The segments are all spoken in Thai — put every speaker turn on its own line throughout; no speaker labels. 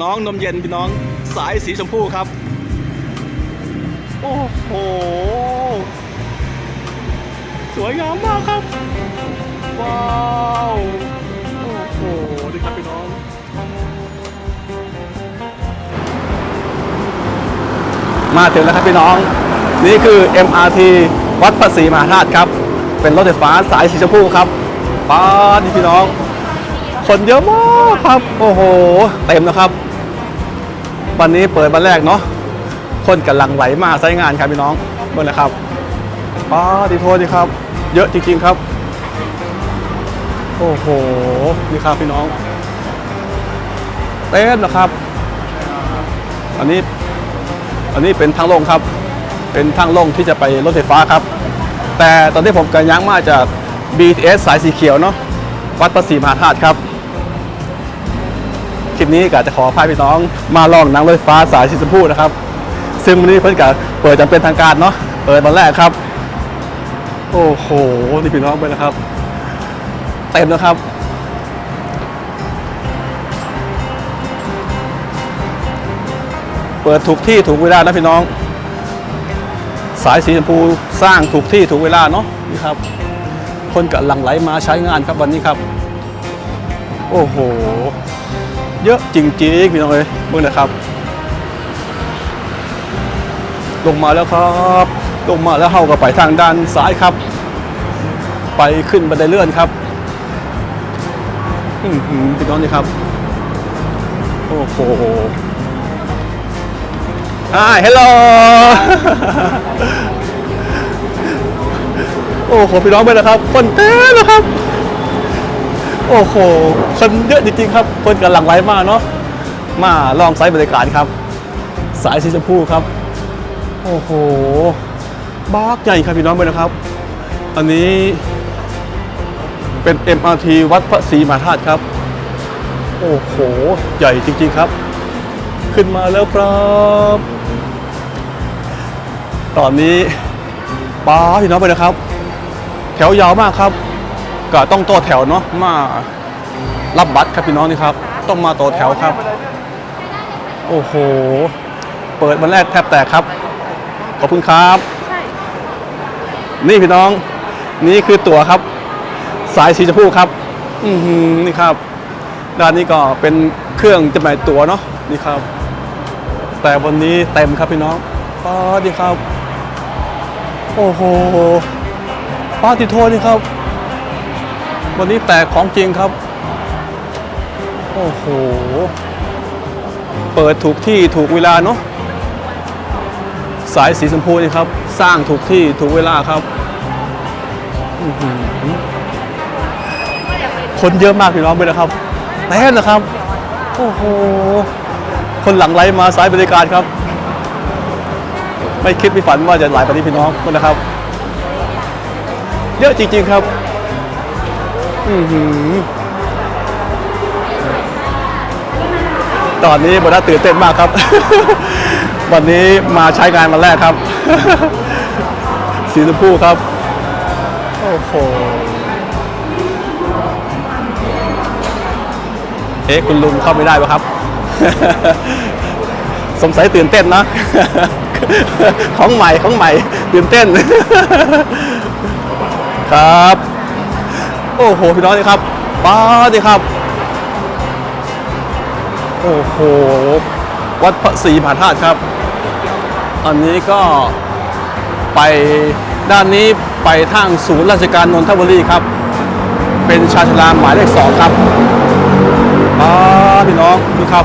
น้องนมเย็นพี่น้องสายสีชมพูครับ โอ้โห สวยงามมากครับ ว้าวโอ้โหดีครับพี่น้องมาถึงแล้วครับพี่น้อง นี่คือ MRT วัดพระศรีมหาธาตุครับ เป็นรถไฟฟ้าสายสีชมพูครับป้าดนี่พี่น้อง คนเยอะมากครับ โอ้โห เต็มนะครับ วันนี้เปิดวันแรกเนาะ คนกำลังไหลมาใช้งานครับพี่น้องเมื่อนะครับป้าดีโทษดีครับ เยอะจริงๆครับ โอ้โห นี่ครับพี่น้อง เต็มนะครับ อันนี้ อันนี้เป็นทางลงครับ เป็นทางลงที่จะไปรถไฟฟ้าครับ แต่ตอนที่ผมกำลังย้างมาจาก BTS สายสีเขียวเนาะวัดประศรีมหาธาตุครับ คลิปนี้ก็จะขอพาพี่น้องมาลองนั่งรถไฟฟ้าสายสีชมพูนะครับ ซึ่งวันนี้เพิ่นก็เปิดจำเป็นทางการเนาะเปิดวันแรกครับ โอ้โหนี่พี่น้องไปนะครับ เต็มนะครับเปิดถูกที่ถูกเวลานะพี่น้อง สายสีชมพูสร้างถูกที่ถูกเวลาเนาะนี่ครับ คนกำลังไหลมาใช้งานครับวันนี้ครับ โอ้โห เยอะจริงๆพี่น้องเลยมึงนะครับ ลงมาแล้วครับ ลงมาแล้วเข้ากับไปทางด้านซ้ายครับ ไปขึ้นบันไดเลื่อนครับอื้อหือพี่น้องนี่ครับ โอ้โห Hi hello โอ้โหพี่น้องไปแล้วครับคนเต้นนะครับ โอ้โห คนเยอะจริงๆครับ คนกำลังไลมาเนาะ มาลองไซต์บริการครับ สายสีชมพูครับ โอ้โหบากใหญ่ครับพี่น้องไปนะครับ อันนี้เป็น MRT วัดพระศรีมหาธาตุครับ โอ้โห ใหญ่จริงๆครับ ขึ้นมาแล้วครับ ตอนนี้ป้าพี่น้องไปนะครับ แถวยาวมากครับ ก็ต้องต่อแถวเนาะมารับบัตรครับพี่น้องนี่ครับ ต้องมาต่อแถวครับ โอ้โห เปิดวันแรกแทบแตกครับ ขอบคุณครับ นี่พี่น้อง นี่คือตั๋วครับ สายสีชมพูครับ อือนี่ครับ ด้านนี้ก็เป็นเครื่องจำหน่ายตั๋วเนาะนี่ครับ แต่วันนี้เต็มครับพี่น้องป้าดีครับ โอ้โหป้าติโทษนี่ครับ วันนี้แตกของจริงครับ โอ้โห เปิดถูกที่ถูกเวลาเนาะ สายสีชมพูนี่ครับ สร้างถูกที่ถูกเวลาครับ คนเยอะมากพี่น้องไปนะครับแน่นนะครับ โอ้โห คนหลังไหลมาสายบริการครับ ไม่คิดไม่ฝันว่าจะหลายปานนี้พี่น้องนะครับ เยอะจริง ๆ ครับ ตอนนี้บอด้าตื่นเต้นมากครับ วันนี้มาใช้งานมาแรกครับ สีชมพูครับ โอ้โห เอ๊ะ คุณลุงเข้าไม่ได้ปะครับ สงสัยตื่นเต้นนะ ของใหม่ของใหม่ ตื่นเต้น ครับ โอ้โหพี่น้องนี่ครับป้าดิครับ โอ้โห วัดพระศรีมหาธาตุครับ อันนี้ก็ไปด้านนี้ไปทางศูนย์ราชการนนทบุรีครับ เป็นชาชลาหมายเลขสองครับป้าพี่น้องดูครับ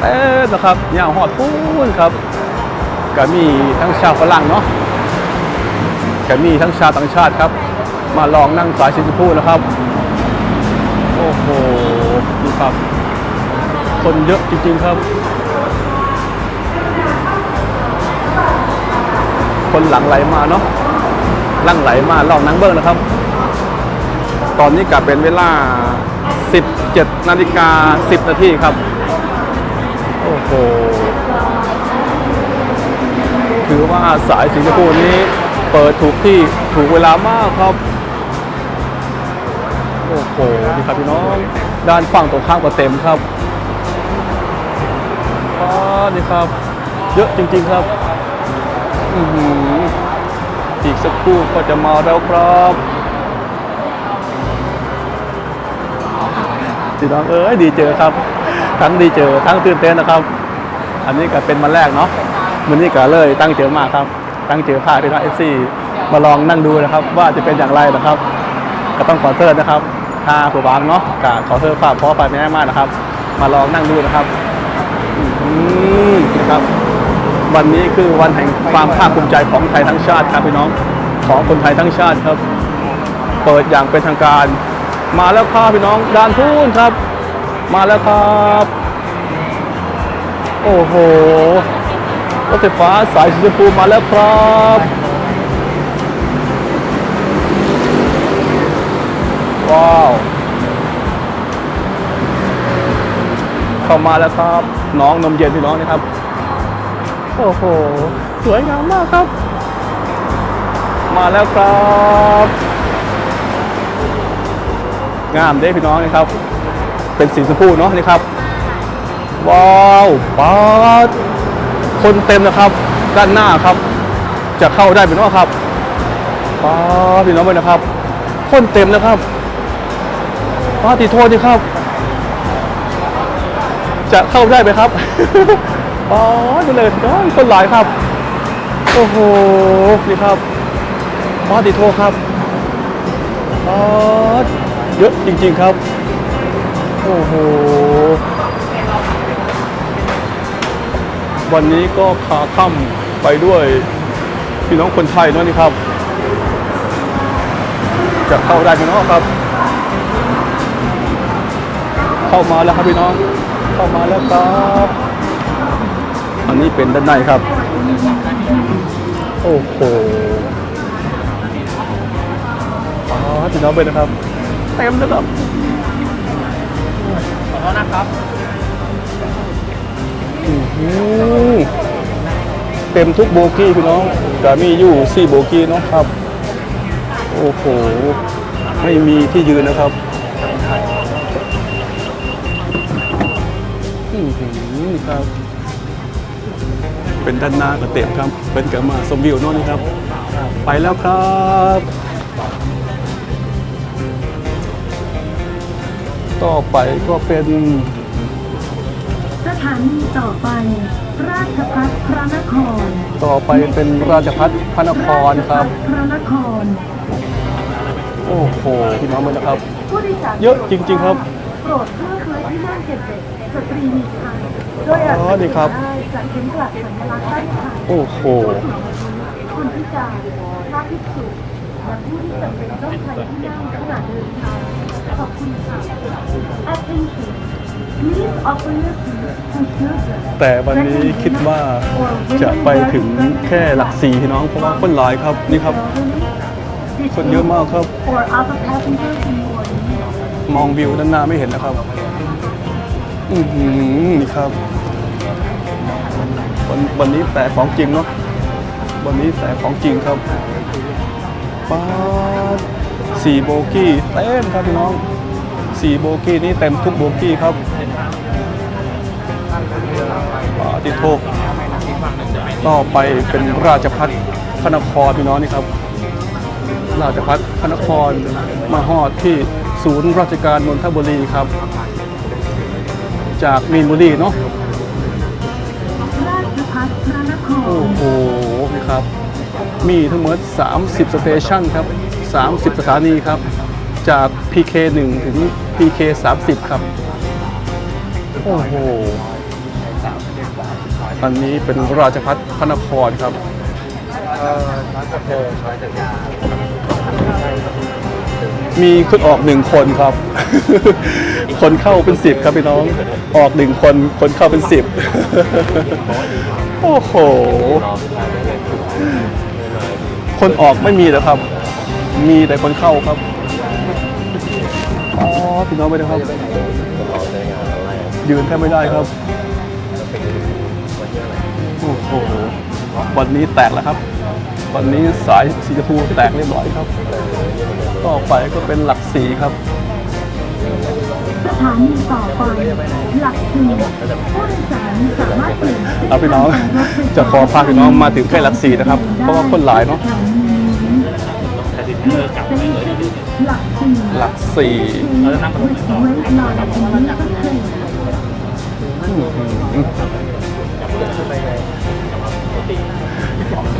เอ๊ะนะครับยาวหอดพูนครับก็มีทั้งชาวฝรั่งเนาะก็มีทั้งชาวต่างชาติครับ มาลองนั่งสายชินพูนะครับ โอ้โหดูครับ คนเยอะจริง ๆ ครับ คนหลังไหลมาเนาะหลังไหลมาลองนั่งเบิ้งนะครับ ตอนนี้กลับเป็นเวลา 17นาฬิกา10นาทีครับ โอ้โหถือว่าสายสิงคโปร์นี้เปิดถูกที่ถูกเวลามากครับ อ้โหนี่ครับพี่น้อง ด้านฝั่งตรงข้ามก็เต็มครับนี่ครับ เยอะจริงๆครับอือหืออีกสักครู่ก็จะมาแล้วครับพี่น้องเอ้ยดีเจอครับ ทั้งดีเจอทั้งตื่นเต้นนะครับ อันนี้ก็เป็นวันแรกเนาะวันนี้ก็เลยตั้งเจอมากครับ ตั้งเจอพาพี่น้องเอฟซีมาลองนั่งดูนะครับ ว่าจะเป็นอย่างไรนะครับ ก็ต้องขอเชิญนะครับ ถ้าผู้บางเนาะก็ขอเชิญฝากพ่อไปแม่มากนะครับ มาลองนั่งดูนะครับอืมนะครับ วันนี้คือวันแห่งความภาคภูมิใจของไทยทั้งชาติครับพี่น้องของคนไทยทั้งชาติครับ เปิดอย่างเป็นทางการ มาแล้วครับพี่น้องดานทูนครับ มาแล้วครับ โอ้โหรถไฟฟ้าสายสีชมพูมาแล้วครับ ว้าว เข้ามาแล้วครับ น้องนมเย็นพี่น้องนะครับ โอ้โห สวยงามมากครับ มาแล้วครับ งามเด้พี่น้องนะครับ เป็นสีชมพูเนาะนี่ครับ ว้าวป๊าดคนเต็มนะครับ ด้านหน้าครับ จะเข้าได้เป็นว่าครับป๊าดพี่น้องไปนะครับ คนเต็มนะครับ ป๊าติโทษดีครับ จะเข้าได้ไหมครับ อ๋อดูเลยน้องคนหลายครับ โอ้โหนี่ครับป้าติโทครับอ๋อเยอะจริง ๆครับ โอ้โห วันนี้ก็ขาค่ำไปด้วยพี่น้องคนไทยเนาะนี่ครับ จะเข้าได้ไหมเนาะครับ เข้ามาแล้วครับพี่น้อง เข้ามาแล้วครับอันนี้เป็นด้านในครับ โอ้โหอ๋อพี่น้องเป็นนะครับ เต็มเลยครับ
ขอโทษนะครับ
อื้อหือเต็มทุกโบกี้พี่น้องแต่มีอยู่สี่โบกี้เนาะครับ โอ้โห ไม่มีที่ยืนนะครับ ครับ เป็นด้านหน้าก็เต็มครับ เป็นกับมาสมวิวเนอนนี่ครับ ไปแล้วครับ ต่อไปก็เป็น
สถานีต่อไป ราชพัฒพระนคร
ต่อไปเป็นราชพัฒพระนครครับ
พระนคร
โอ้โหพี่น้องเลยนะครับ
ผู้โดยสาร
เยอะจริงๆครับ
โปรดเพื่อเคยที่นั่งเก็บเด็กสตรีมีคัน โดยอาจ
อ๋อนี่ครับ
ได้จากเข็มกลัดสัญลักษณ์ด้านข้าง
โอ้โห
คนพิการพระภิกษุและผู้ที่จำเป็นต้องใช้ที่นั่งขณะเดินทางขอบคุณค่ะ Attention Please offer your seat to children
แต่วันนี้คิดว่าจะไปถึงแค่หลักสี่พี่น้องเพราะว่าคนหลายครับนี่ครับ คนเยอะมากครับ
or other passengers in your
มองวิวด้านหน้าไม่เห็นนะครับ อือหือนี่ครับ วันวันนี้แต่ของจริงเนาะวันนี้แต่ของจริงครับป้าดสี่โบกี้เต็มครับพี่น้องสี่โบกี้นี่เต็มทุกโบกี้ครับป้าติดโทกต่อไปเป็นราชพัฒพระนครพี่น้องนี่ครับ ราชพัฒพระนครมาฮอดที่ศูนย์ราชการนนทบุรีครับ จากมีนบุรีเนาะโอ้โหนี่ครับ มีทั้งหมด 30 สเตชันครับ 30 สถานีครับ จาก PK 1 ถึง PK 30 ครับ โอ้โห อันนี้เป็นราชพัฒพระนครครับ
เออร้านกาแฟช้อยจักรยาน
มีคนออกหนึ่งคนครับ คนเข้าเป็นสิบครับพี่น้อง ออกหนึ่งคน คนเข้าเป็นสิบโอ้โห คนออกไม่มีแล้วครับ มีแต่คนเข้าครับ อ๋อพี่น้องไปนะครับ ยืนแทบไม่ได้ครับ โอ้โห วันนี้แตกแล้วครับ วันนี้สายสีชมพูแตกเรียบร้อยครับ ต่อไปก็เป็นหลักสีครับ
สถานีต่อไปหลักสี่ผู้โดยสารสามารถเปลี่ยน
ครับพี่น้อง จะขอพาพี่น้องมาถึงแค่หลักสี่นะครับ เพราะว่าคนหลายเนาะ
หลักสี่
หลักสี่
เราจะนั่งรถต่อครับ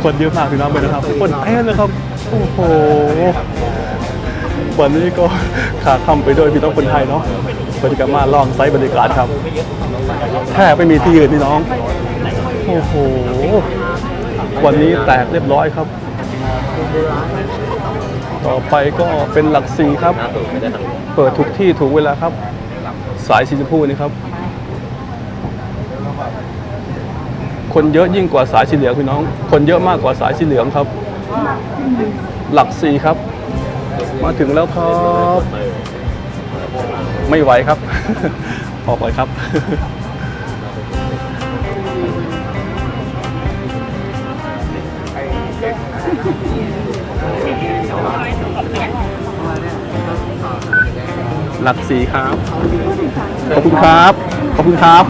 คนเยอะมากพี่น้องเลยนะครับ คนแน่นเลยครับ โอ้โห วันนี้ก็ขาดคำไปด้วยพี่น้องคนไทยเนาะบรรยากาศมาลองไซส์บรรยากาศครับแทบไม่มีที่ยืนพี่น้อง โอ้โห วันนี้แตกเรียบร้อยครับ ต่อไปก็เป็นหลักสี่ครับ เปิดทุกที่ถูกเวลาครับ สายสีชมพูนี่ครับ คนเยอะยิ่งกว่าสายสีเหลืองพี่น้อง คนเยอะมากกว่าสายสีเหลืองครับ หลักสี่ครับ มาถึงแล้วครับ ไม่ไหวครับ ออกเลยครับหลักสี่ครับ ขอบคุณครับ ขอบคุณครับ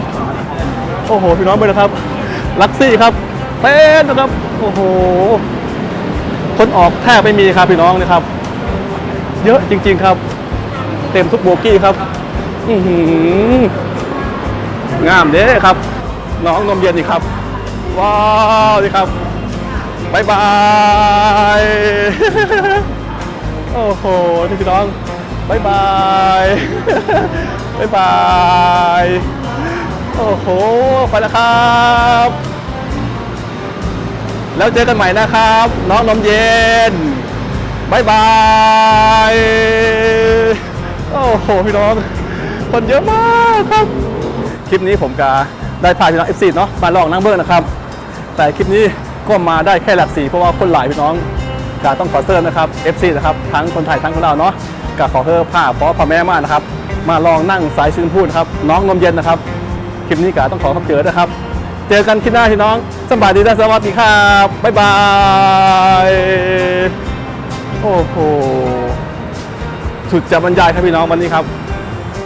โอ้โห พี่น้องไปนะครับ ลักซี่ครับเต้นนะครับ โอ้โห คนออกแทบไม่มีครับพี่น้องนะครับ เยอะจริง ๆครับ เต็มทุกโบกี้ครับ อือหืองามเด้ครับ น้องนมเย็นนี่ครับ ว้าวนี่ครับบายบายโอ้โหนี่พี่น้องบายบายบายบายโอ้โหไปแล้วครับแล้วเจอกันใหม่นะครับ น้องนมเย็น บายบาย โอ้โห พี่น้อง คนเยอะมากครับ คลิปนี้ผมกาได้พาพี่น้อง F4 เนาะมาลองนั่งเบิร์นะครับ แต่คลิปนี้ก็มาได้แค่หลักสี่เพราะว่าคนหลายพี่น้องกาต้องขอเสริมนะครับ F4 นะครับ ทั้งคนไทยทั้งคนลาวเนาะกาขอเพิ่มผ้าเพราะพ่อแม่มากนะครับ มาลองนั่งสายชื่นพูดครับ น้องนมเย็นนะครับ คลิปนี้กาต้องขอคำเจอนะครับ เจอกันคลิปหน้าพี่น้องสบายดีนะสวัสดีครับบ๊ายบาย โอ้โห สุดจะบรรยายครับพี่น้องวันนี้ครับ